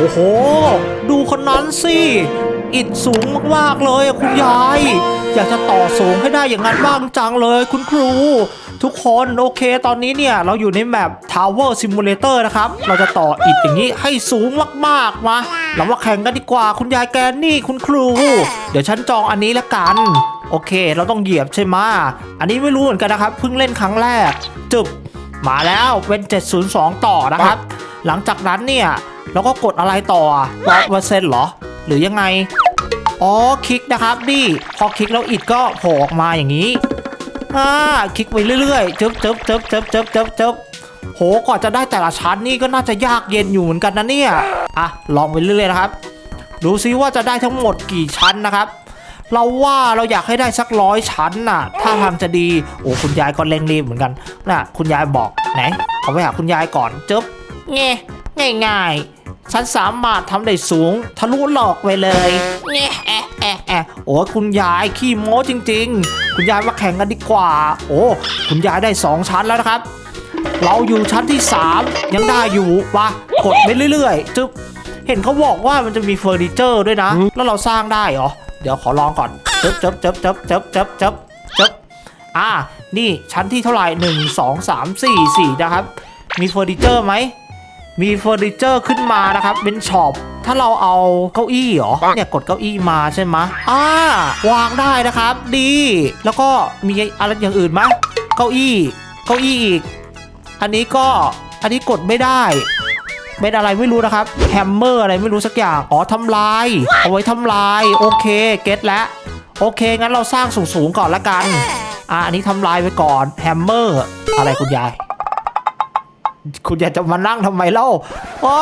โอ้โห ดูคนนั้นสิอิดสูงมากๆเลยคุณยาย อยากจะต่อสูงให้ได้อย่างนั้นบ้างจังเลยคุณครู ทุกคนโอเคตอนนี้เนี่ย เราอยู่ในแมป Tower Simulator นะครับ เราจะต่ออิฐอย่างนี้ให้สูงมากๆมาเรามาแข่งกันดีกว่าคุณยายแกนนี่คุณครู เดี๋ยวฉันจองอันนี้ละกัน โอเค เราต้องเหยียบใช่ไหมอันนี้ไม่รู้เหมือนกันนะครับเพิ่งเล่นครั้งแรก จึบมาแล้วเป็น 702 ต่อนะครับ หลังจากนั้นเนี่ยเราก็กดอะไรต่อร้อยเปอร์เซ็นต์เหรอ หรือยังไง อ๋อ คลิกนะครับนี่พอคลิกแล้วอิดก็โผล่ออกมาอย่างนี้ อ่า คลิกไปเรื่อยๆ เจิบเจิบเจิบเจิบเจิบเจิบเจิบโหกว่าจะได้แต่ละชั้นนี่ก็น่าจะยากเย็นอยู่เหมือนกันนะเนี่ย อะ ลองไปเรื่อยๆนะครับ ดูซิว่าจะได้ทั้งหมดกี่ชั้นนะครับ เราว่าเราอยากให้ได้สักร้อยชั้นน่ะ ถ้าทางจะดี โอ้คุณยายก็เร่งรีบเหมือนกัน น่ะ คุณยายบอกไหนเขาไปหาคุณยายก่อนเจิบ เง่ง่ายๆ ฉันสามารถทำได้สูง ทะลุหลอกไปเลยเง่แอะแอะแอะโอ้คุณยายขี้โม้จริง ๆ คุณยายมาแข่งกันดีกว่า โอ้คุณยายได้สองชั้นแล้วนะครับ เราอยู่ชั้นที่3ยังได้อยู่วะกดไปเรื่อยๆจึ๊บเห็นเขาบอกว่ามันจะมีเฟอร์นิเจอร์ด้วยนะ แล้วเราสร้างได้เหรอ เดี๋ยวขอลองก่อนจึ๊บจึ๊บจึ๊บจึ๊บจึ๊บจึ๊บจึ๊บจึ๊บอ่า นี่ชั้นที่เท่าไหร่หนึ่งสองสามสี่สี่นะครับ มีเฟอร์นิเจอร์ไหม มีเฟอร์นิเจอร์ขึ้นมานะครับเป็นช็อปถ้าเราเอาเก้าอี้เหรอเนี่ยกดเก้าอี้มาใช่ไหมอ่าวางได้นะครับ ดี แล้วก็มีอะไรอย่างอื่นไหมเก้าอี้ เก้าอี้อีก อันนี้ก็อันนี้กดไม่ได้เป็นอะไรไม่รู้นะครับแฮมเมอร์อะไรไม่รู้สักอย่างอ๋อทำลาย เอาไว้ทำลาย โอเคเก็ตแล้วโอเค งั้นเราสร้างสูงๆก่อนละกัน อะอันนี้ทำลายไปก่อนแฮมเมอร์ อะไรคุณยาย คุณยายจะมานั่งทำไมเล่าโอ้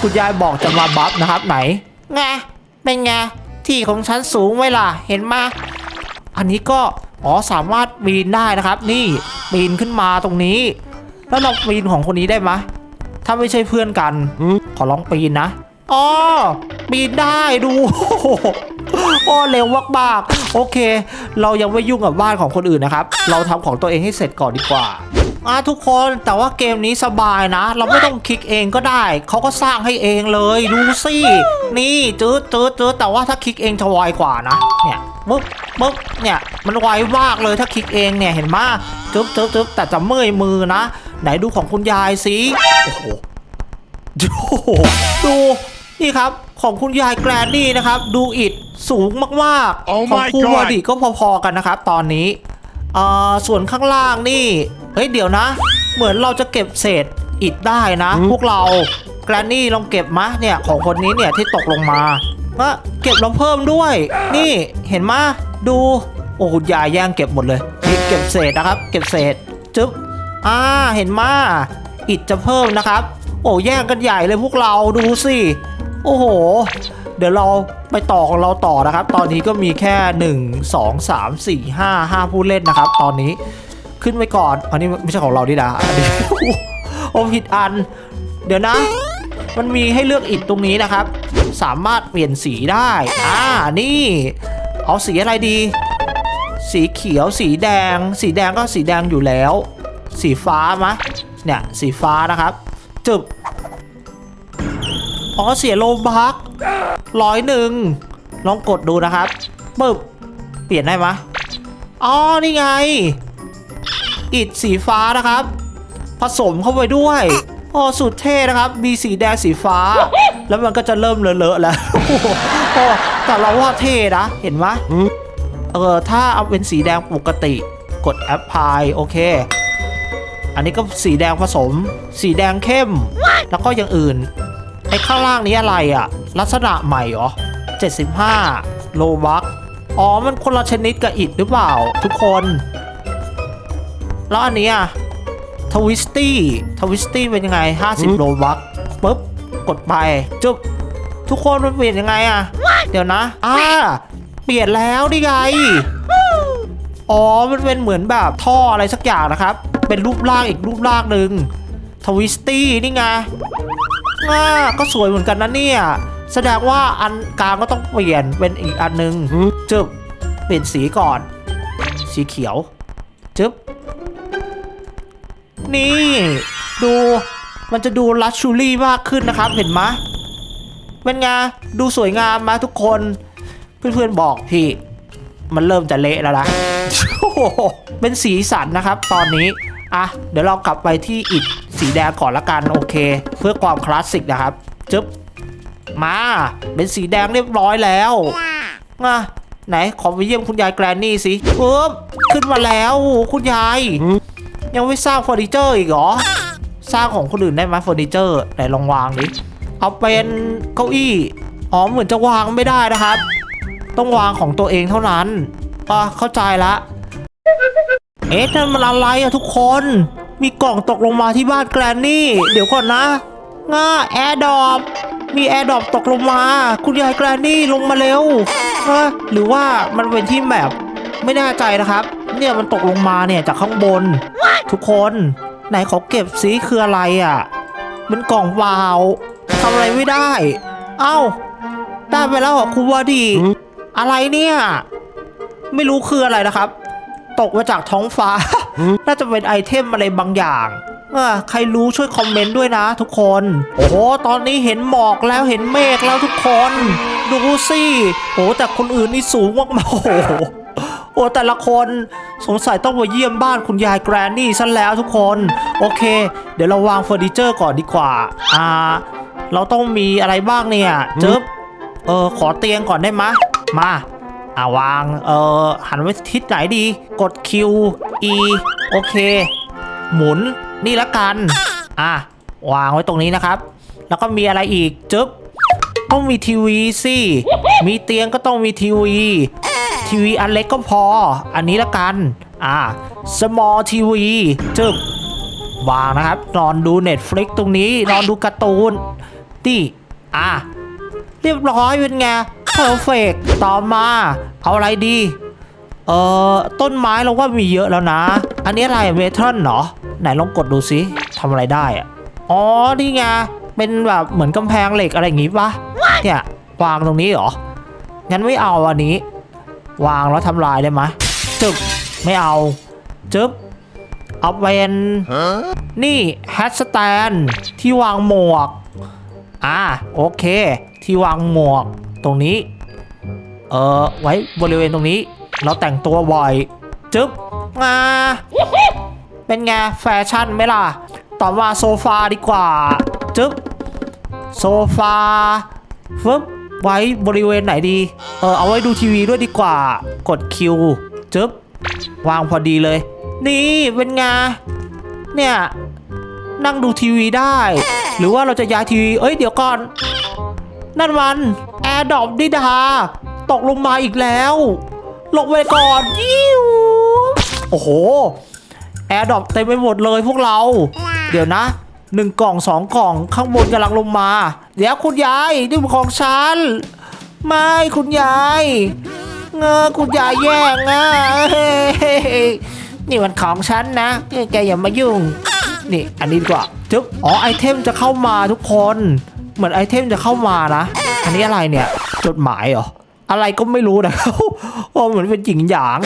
คุณยายบอกจะมาบัฟนะครับไหนไงเป็นไงที่ของฉันสูงไว้ล่ะ เห็นมาอันนี้ก็อ๋อสามารถปีนได้นะครับ นี่ปีนขึ้นมาตรงนี้ แล้วเราปีนของคนนี้ได้ไหมถ้าไม่ใช่เพื่อนกัน ขอลองปีนนะอ๋อปีนได้ดูโอ้โหโอ้เร็วมากๆโอเค เรายังไม่ยุ่งกับบ้านของคนอื่นนะครับ เราทำของตัวเองให้เสร็จก่อนดีกว่า อะทุกคนแต่ว่าเกมนี้สบายนะ เราไม่ต้องคลิกเองก็ได้ เขาก็สร้างให้เองเลยดูสินี่จืดจืดจืดแต่ว่าถ้าคลิกเองจะไวกว่านะเนี่ยปึ๊บปึ๊บเนี่ยมันไวมากเลยถ้าคลิกเองเนี่ยเห็นไหมจึ๊บจึ๊บจึ๊บแต่จะเมื่อยมือนะ ไหนดูของคุณยายสิโอ้โหดูดูนี่ครับของคุณยายแกรนนี่นะครับ ดูอิดสูงมากๆ Oh ของ my ครู God วอดีก็พอๆกันนะครับ ตอนนี้เอ่อส่วนข้างล่างนี่ เฮ้ยเดี๋ยวนะ เหมือนเราจะเก็บเศษอิดได้นะ พวกเราแกรนนี่ลองเก็บมะเนี่ยของคนนี้เนี่ยที่ตกลงมาก็เก็บลองเพิ่มด้วย นี่เห็นมะดูโอ้คุณยายแย่งเก็บหมดเลยนี่เก็บเศษนะครับ เก็บเศษจึ๊บอ่าเห็นมาอิดจะเพิ่มนะครับ โอ้แย่งกันใหญ่เลยพวกเราดูสิโอ้โห เดี๋ยวเราไปต่อของเราต่อนะครับ ตอนนี้ก็มีแค่ 1 2 3 4 5 5 ผู้เล่นนะครับ ตอนนี้ขึ้นไว้ก่อน อันนี้ไม่ใช่ของเราดินะอันนี้โอ้ผิดอัน เดี๋ยวนะ มันมีให้เลือกอิฐตรงนี้นะครับ สามารถเปลี่ยนสีได้ อ่า นี่ เอาสีอะไรดี สีเขียว สีแดง สีแดงก็สีแดงอยู่แล้ว สีฟ้ามะเนี่ย สีฟ้านะครับ จึบ อ๋อเสียโลบักร้อยหนึ่งลองกดดูนะครับปึ๊บเปลี่ยนได้ไหมอ๋อนี่ไง อิดสีฟ้านะครับ ผสมเข้าไปด้วยโอ้สุดเท่นะครับ มีสีแดงสีฟ้า แล้วมันก็จะเริ่มเลอะๆแล้วโอ้แต่เราว่าเท่นะ เห็นไหมเออถ้าเอาเป็นสีแดงปกติ กดแอปพลายโอเค อันนี้ก็สีแดงผสม สีแดงเข้ม แล้วก็อย่างอื่น อ้ข้างล่างนี้อะไรอะ่ะลักษณะใหม่เหรอ 75 โลบักอ๋อ มันคนละชนิดกับอิดหรือเปล่า ทุกคน แล้วอันเนี้อะทวิสตี้ทวิสตี้เป็นยังไง 50 โลบักปุ๊บ กดไปจุ๊บทุกคนมันเปลี่ยนยังไงอะเดี๋ยวนะอ่าเปลี่ยนแล้วนี่ไงอ๋อ มันเป็นเหมือนแบบท่ออะไรสักอย่างนะครับ เป็นรูปร่างอีกรูปร่างหนึ่งทวิสตี้นี่ไง อ่าก็สวยเหมือนกันนะเนี่ย แสดงว่าอันกลางก็ต้องเปลี่ยนเป็นอีกอันหนึงจึ๊บเปลี่ยนสีก่อน สีเขียวจึ๊บนี่ ดูมันจะดูลักชูรี่มากขึ้นนะครับ เห็นไหมยเป็นไงดูสวยงามไหมาทุกคน เพื่อนๆบอกพี่ มันเริ่มจะเละแล้วนะโอ้โหเป็นสีสันนะครับ ตอนนี้ อะ เดี๋ยวเรากลับไปที่อิฐ สีแดงก่อนละกันโอเค เพื่อความคลาสสิกนะครับจึ๊บมาเป็นสีแดงเรียบร้อยแล้วอะไหนขอไปเยี่ยมคุณยายแกรนนี่สิปึ๊บขึ้นมาแล้วคุณยาย ยังไม่สร้างเฟอร์นิเจอร์อีกเหรอ สร้างของคนอื่นได้ไหมเฟอร์นิเจอร์ไหนลองวางดิเอาเป็นเก้าอี้อ๋อเหมือนจะวางไม่ได้นะครับ ต้องวางของตัวเองเท่านั้นอะเข้าใจละ เอ๊ะนั่นมันอะไรอะทุกคน มีกล่องตกลงมาที่บ้านแกรนนี่ เดี๋ยวก่อนนะง่าแอร์ดอปมีแอร์ดอปตกลงมา คุณยายแกรนนี่ลงมาเร็วเอ้อหรือว่ามันเป็นที่แมปไม่แน่ใจนะครับ เนี่ยมันตกลงมาเนี่ยจากข้างบน ทุกคนไหนขอเก็บซิคืออะไรอะ่ะเป็นกล่องเปล่าทำอะไรไม่ได้ เอ้า ได้ไปแล้วเหรอครูวาดี อะไรเนี่ย ไม่รู้คืออะไรนะครับ ตกมาจากท้องฟ้า น่าจะเป็นไอเทมอะไรบางอย่างใครรู้ช่วยคอมเมนต์ด้วยนะทุกคน โอ้โห ตอนนี้เห็นหมอกแล้วเห็นเมฆแล้วทุกคน ดูสิโอ้แต่คนอื่นนี่สูงมากๆโอ้โหโอ้แต่ละคนสงสัยต้องมาเยี่ยมบ้านคุณยายแกรนนี่ซะแล้วทุกคน โอเค เดี๋ยวเราวางเฟอร์นิเจอร์ก่อนดีกว่า อ่า เราต้องมีอะไรบ้างเนี่ยเจ๊บเออขอเตียงก่อนได้ไหมมา อ่าวาง เออหันไว้ทิศไหนดี กด Q E โอเค หมุนนี่ละกัน อะ วางไว้ตรงนี้นะครับ แล้วก็มีอะไรอีก จึ๊บ ต้องมีทีวีสิ มีเตียงก็ต้องมีทีวี ทีวีอันเล็กก็พอ อันนี้ละกัน อ่า small TV จึ๊บ วางนะครับ นอนดู Netflix ตรงนี้ นอนดูการ์ตูนนี่ อะ เรียบร้อยเป็นไงเพอร์เฟกต่อมา เอาอะไรดี เอ่อ ต้นไม้เราว่ามีเยอะแล้วนะ อันนี้อะไรเวทเทิลเหรอ ไหนลองกดดูสิทำอะไรได้อะอ๋อ นี่ไง เป็นแบบเหมือนกำแพงเหล็กอะไรอย่างงี้ปะเนี่ยวางตรงนี้เหรอ งั้นไม่เอาอันนี้ วางแล้วทำลายได้ไหมจึ๊บไม่เอาจึ๊บเอาเป็นนี่แฮชสแตนที่วางหมวก อ่าโอเค ที่วางหมวกตรงนี้ เออไว้บริเวณตรงนี้ เราแต่งตัวบ่อย จึ๊บมาเป็นไงแฟชั่นไหมล่ะ ต่อมาโซฟาดีกว่า จึ๊บ โซฟาฟึบไว้บริเวณไหนดี เออ เอาไว้ดูทีวีด้วยดีกว่า กดคิวจึ๊บ วางพอดีเลย นี่เป็นไง เนี่ย นั่งดูทีวีได้ หรือว่าเราจะย้ายทีวี เอ้ย เดี๋ยวก่อน นั่นมันแอร์ดรอปดิดา ตกลงมาอีกแล้ว ลงไปก่อนยิวโอ้โห แอร์ดรอปเต็มไปหมดเลยพวกเรา เดี๋ยวนะหนึ่งกล่องสองกล่องข้างบนกำลังลงมา เดี๋ยวคุณยายนี่เป็นของฉัน ไม่คุณยายเงอคุณยายแย่งอะเฮ้ยนี่มันของฉันนะแกอย่ามายุ่ง นี่อันนี้ดีกว่าจึ๊บอ๋อไอเทมจะเข้ามาทุกคน เหมือนไอเทมจะเข้ามานะ อันนี้อะไรเนี่ย จดหมายเหรอ อะไรก็ไม่รู้นะครับโอ้เหมือนเป็นหญิงหยาง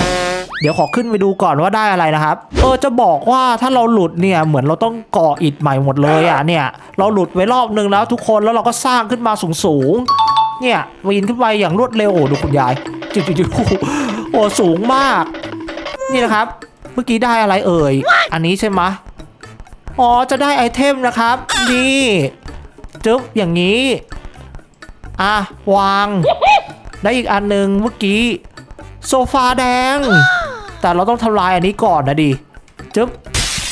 เดี๋ยวขอขึ้นไปดูก่อนว่าได้อะไรนะครับ เออจะบอกว่าถ้าเราหลุดเนี่ยเหมือนเราต้องก่ออิฐใหม่หมดเลยอะเนี่ย เราหลุดไว้รอบนึงแล้วทุกคนแล้วเราก็สร้างขึ้นมาสูงๆ เนี่ยปีนขึ้นไปอย่างรวดเร็วโอ้ดูคุณยายจิ๋วจิ๋วโอ้สูงมาก นี่นะครับ เมื่อกี้ได้อะไรเอ่ย อันนี้ใช่ไหมอ๋อจะได้ไอเทมนะครับ นี่ จึ๊บอย่างนี้ อะ วาง ได้อีกอันหนึ่งเมื่อกี้ โซฟาแดง แต่เราต้องทำลายอันนี้ก่อนนะดิจึ๊บ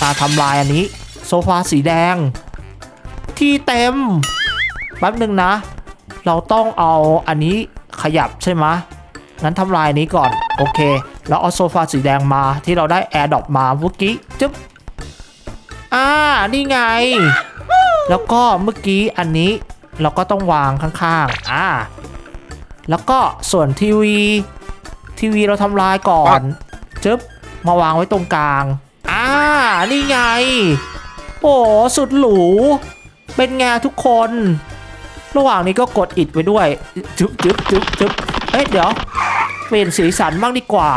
อะทำลายอันนี้ โซฟาสีแดง ที่เต็มแป๊บหนึ่งนะ เราต้องเอาอันนี้ขยับใช่ไหมงั้นทำลายอันนี้ก่อน โอเค แล้วเอาโซฟาสีแดงมาที่เราได้แอร์ดรอปมาเมื่อกี้จึ๊บอ่า นี่ไง แล้วก็เมื่อกี้อันนี้เราก็ต้องวางข้างๆ อ่า แล้วก็ส่วนทีวีทีวีเราทำลายก่อนจึ๊บมาวางไว้ตรงกลาง อ่า นี่ไง โอ้สุดหรู เป็นไงทุกคน ระหว่างนี้ก็กดอิดไว้ด้วย จึ๊บจึ๊บจึ๊บจึ๊บเอ้ยเดี๋ยว เปลี่ยนสีสันบ้างดีกว่า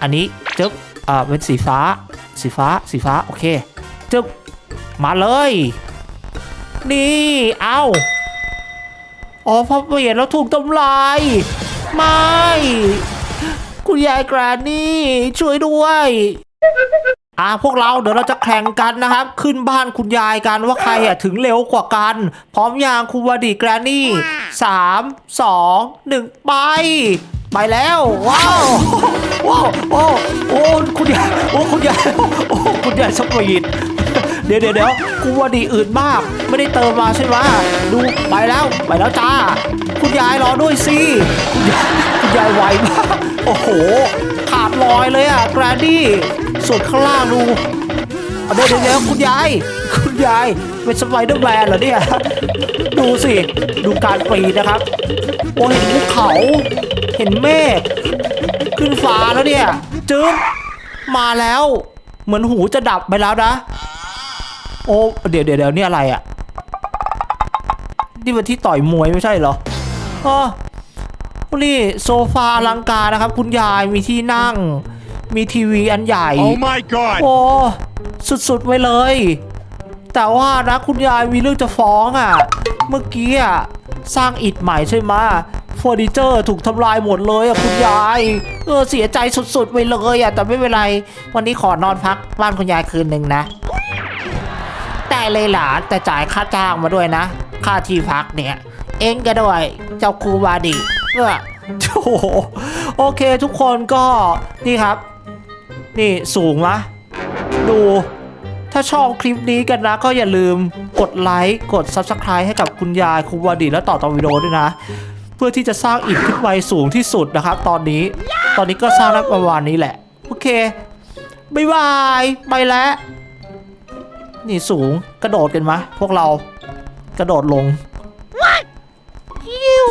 อันนี้จึ๊บอ่าเป็นสีฟ้า สีฟ้า สีฟ้า โอเค จึ๊บมาเลย นี่ เอาอ๋อพอเปลี่ยนแล้วถูกทำลาย ไม่ คุณยายแกรนนี่ ช่วยด้วยอ่าพวกเราเดี๋ยวเราจะแข่งกันนะครับ ขึ้นบ้านคุณยายกันว่าใครอะถึงเร็วกว่ากัน พร้อมยางคุณวดีแกรนนี่สามสองหนึ่งไป ไปแล้ว ว้าวว้าวโอ้โอ้คุณยายโอ้คุณยายโอ้คุณยายสปีด เดี๋ยวเดี๋ยวเดี๋ยวกูว่าดีอื่นมาก ไม่ได้เติมมาใช่ไหมดูไปแล้วไปแล้วจ้า คุณยายรอด้วยสิคุณยายคุณยายไวมากโอ้โห ขาดลอยเลยอะแกรนดี้ส่วนข้างล่างดูเอาเดี๋ยวเดี๋ยวเดี๋ยวคุณยาย คุณยายเป็นสไปเดอร์แมนเหรอเนี่ย ดูสิ ดูการปีนนะครับ โอ้เห็นภูเขาเห็นเมฆขึ้นฟ้าแล้วเนี่ย จึ๊บมาแล้ว เหมือนหูจะดับไปแล้วนะ โอ้เดี๋ยวเดี๋ยวเดี๋ยวนี่อะไรอะ่ะนี่มันที่ต่อยมวยไม่ใช่เหรออ๋อนี่โซฟาอลังการนะครับ คุณยายมีที่นั่ง มีทีวีอันใหญ่ Oh my god! โอ้สุดๆไปเลย แต่ว่านะคุณยายมีเรื่องจะฟ้องอะ่ะ เมื่อกี้อะสร้างอิฐใหม่ใช่ไหมเฟอร์นิเจอร์ถูกทำลายหมดเลยอะคุณยายเออเสียใจสุดๆไปเลยอะแต่ไม่เป็นไร วันนี้ขอนอนพักบ้านคุณยายคืนหนึ่งนะแต่ เลยหลานแต่จ่ายค่าจ้างมาด้วยนะ ค่าที่พักเนี่ย เองก็ด้วยเจ้าครูบาดีเออโอ้โหโอเคทุกคนก็นี่ครับ นี่สูงมะดูถ้าชอบคลิปนี้กันนะ ก็อย่าลืมกดไลค์กด Subscribe ให้กับคุณยายคุณวาดีและต่อต่อวิดีโอด้วยนะ เพื่อที่จะสร้างอิฐขึ้นไปสูงที่สุดนะครับ ตอนนี้ตอนนี้ก็สร้างได้ประมาณนี้แหละ โอเคบายบายไปแล้ว นี่สูงกระโดดกันมะพวกเรากระโดดลงฮิว